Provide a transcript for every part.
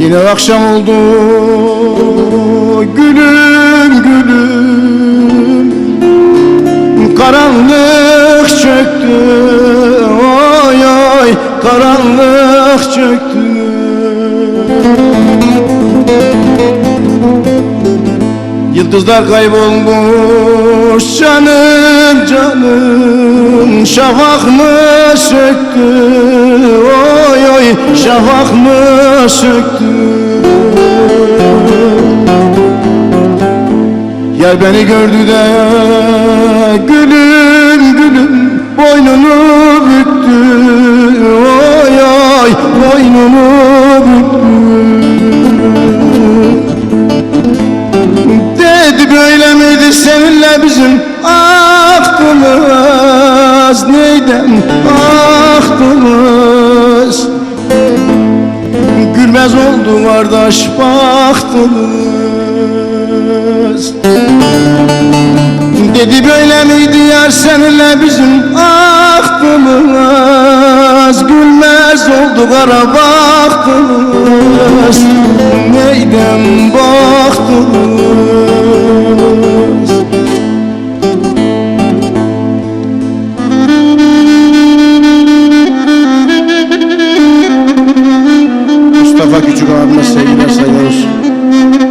Yine akşam oldu gülüm gülüm. Karanlık çöktü oy oy karanlık çöktü. Yıldızlar kaybolmuş canım canım. Şafak mı söktü Şafak mı söktü? Yar beni gördü de gülüm gülüm Boynunu büktü. Oy oy Boynunu büktü. Dedi böyle miydi seninle bizim aklımız? Neyden aklımız Gülmez oldu kardeş baktımız Dedi böyle miydi yar seninle bizim aklımız? Gülmez oldu kara baktımız Neyden baktınız Mustafa Küçük abime sevgiler saygılar.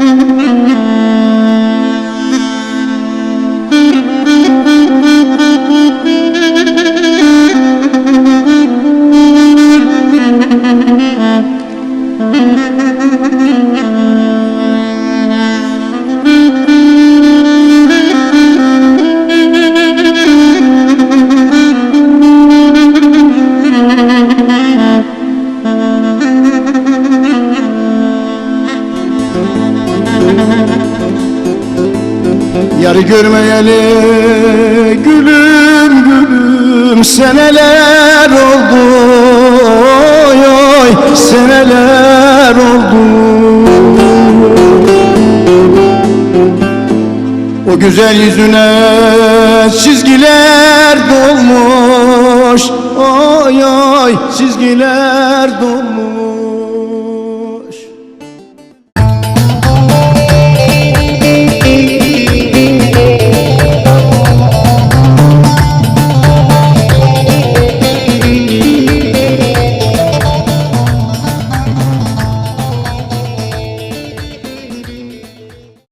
Yarı görmeyeli gülüm gülüm seneler oldu. Oy oy seneler oldu. O güzel yüzüne çizgiler dolmuş. Oy oy çizgiler dolmuş